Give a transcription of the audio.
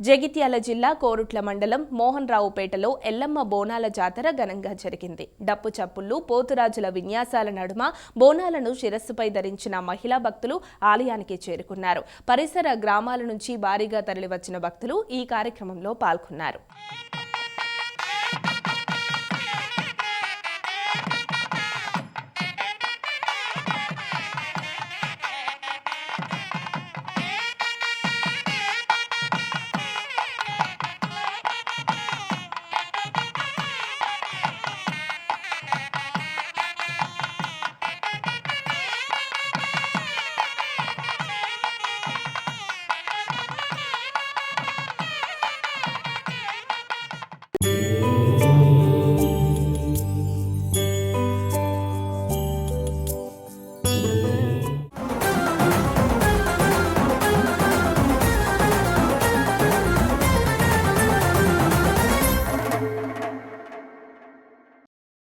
జగిత్యాల జిల్లా కోరుట్ల మండలం మోహన్ రావుపేటలో ఎల్లమ్మ బోనాల జాతర ఘనంగా జరిగింది. డప్పు చప్పుళ్ళు పోతురాజుల విన్యాసాల నడుమ బోనాలను శిరస్సుపై ధరించిన మహిళా భక్తులు ఆలయానికి చేరుకున్నారు. పరిసర గ్రామాల నుంచి భారీగా తరలివచ్చిన భక్తులు ఈ కార్యక్రమంలో పాల్గొన్నారు.